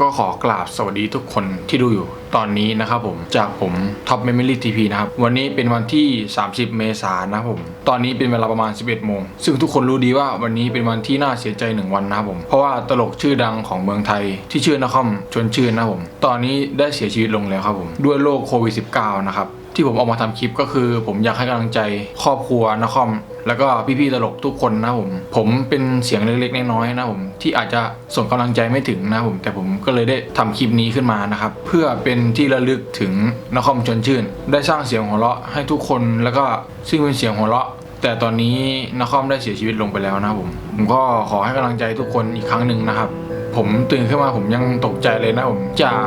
ก็ขอกราบสวัสดีทุกคนที่ดูอยู่ ตอนนี้นะครับผมจากผมท็อปเมมโมรี่ทีพีนะครับ วันนี้เป็นวันที่ 30 เมษายนนะครับผม ตอนนี้เป็นเวลาประมาณ 11 โมง ซึ่งทุกคนรู้ดีว่าวันนี้เป็นวันที่น่าเสียใจหนึ่งวันนะครับผม เพราะว่าตลกชื่อดังของเมืองไทยที่ชื่อนครชวนชื่นนะครับผม ตอนนี้ได้เสียชีวิตลงแล้วครับผมด้วยโรคโควิด -19 นะครับที่ผมออกมาทำคลิปก็คือ ผมอยากให้กำลังใจครอบครัวนครแล้วก็พี่ๆตลกทุกคนนะผม ผมเป็นเสียงเล็กๆน้อยๆนะผมที่อาจจะส่งกำลังใจไม่ถึงนะผม แต่ผมก็เลยได้ทำคลิปนี้ขึ้นมานะครับ เพื่อเป็นที่ระลึกถึงนครชวนชื่น ได้สร้างเสียงหัวเราะให้ทุกคนแล้วก็ซึ่งเป็นเสียงหัวเราะ แต่ตอนนี้นครได้เสียชีวิตลงไปแล้วนะครับผมผมก็ขอให้กำลังใจทุกคนอีกครั้งหนึ่งนะครับ ผมตื่นขึ้นมาผมยังตกใจเลยนะผมจาก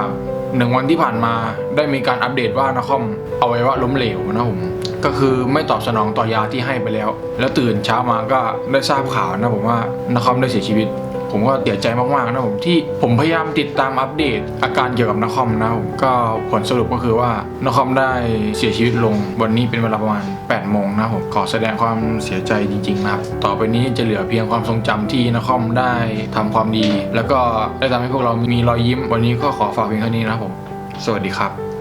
หนึ่งวันที่ผ่านมาได้มีการอัปเดตว่านครอวัยวะล้มเหลวนะผมก็คือไม่ตอบสนองต่อยาที่ให้ไปแล้ว แล้วตื่นเช้ามาก็ได้ทราบข่าวนะผมว่านครได้เสียชีวิต ผมก็เสียใจมากๆนะผมที่ผมพยายามติดตามอัปเดต อาการเกี่ยวกับนครนะผมก็ผลสรุปก็คือว่านครได้เสียชีวิตลงวันนี้เป็นเวลาประมาณ8โมงนะผมขอแสดงความเสียใจจริงๆนะครับต่อไปนี้จะเหลือเพียงความทรงจำที่นครได้ทำความดี แล้วก็ได้ทำให้พวกเรามีรอยยิ้ม วันนี้ก็ขอฝากเพียงเท่านี้นะผม สวัสดีครับ